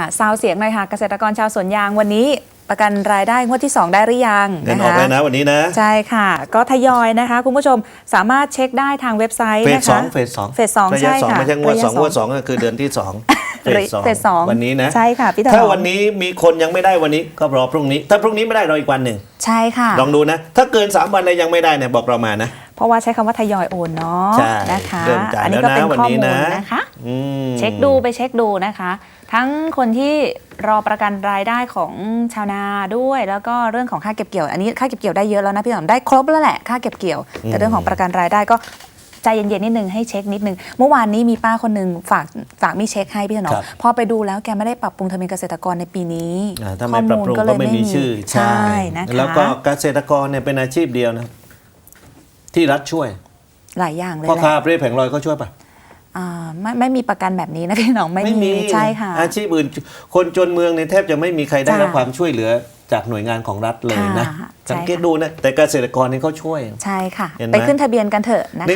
อะซาวเสียงหน่อยค่ะเกษตรกรชาวสวนยางวันนี้ประกันรายได้งวดที่ 2 ได้หรือยังเงินนะออกคะแล้วนะวันนี้นะ ใช่ค่ะ ก็ทยอยนะคะ คุณผู้ชมสามารถเช็คได้ทางเว็บไซต์เฟสนะคะสองเฟสสองเฟสสองระใช่ยะสองค่ะไม่ใช่งวดระยะสองงวดสองก็คือเดือนที่สองเฟสสองเฟสสองวันนี้นะใช่ค่ะพี่ถนอมถ้าวันนี้มีคนยังไม่ได้วันนี้ก็รอพรุ่งนี้ ถ้าพรุ่งนี้ไม่ได้รออีกวันหนึ่งใช่ค่ะ ลองดูนะ ถ้าเกิน 3 วันแล้วยังไม่ได้เนี่ยบอกเรามานะ เพราะว่าใช้คำว่าทยอยโอนเนาะใช่นะคะเริ่มจ่ายอันี้แล้วก็เป็นนะวันข้อนี้มูลนะนะคะอืมเช็คดูไปเช็คดูนะคะ ทั้งคนที่รอประกันรายได้ของชาวนาด้วย แล้วก็เรื่องของค่าเก็บเกี่ยว อันนี้ค่าเก็บเกี่ยวได้เยอะแล้วนะพี่หนอมได้ครบแล้วแหละค่าเก็บเกี่ยว แต่เรื่องของประกันรายได้ก็ใจเย็นๆนิดนึงให้เช็คนิดนึง เมื่อวานนี้มีป้าคนหนึ่งฝากฝากมีเช็คให้พี่หนอมครับพอไปดูแล้วแกไม่ได้ปรับปรุงทะเบียนเกษตรกรในปีนี้อ่าถ้าไม่ปรับปรุงก็ไม่มีชื่อใช่นะคะแล้วก็เกษตรกรเนี่ยเป็นอาชีพเดียวนะที่รัฐช่วย หลายอย่างเลยพ่อแหค้าละเปรี้ยแผงลอยก็ช่วยปะอ่า ไม่ไม่มีประกันแบบนี้นะพี่หนอมไม่มีใช่ค่ะ อาชีพอื่นคนจนเมืองเนี่ยแทบจะไม่มีใครได้จ้ะรับความช่วยเหลือจากหน่วยงานของรัฐเลยนะค่ะใช่สังเกตดูนะแต่เกษตรกรนี่เขาช่วย ใช่ค่ะเห็นไหมไปขึ้นทะเบียนกันเถอะนะคะ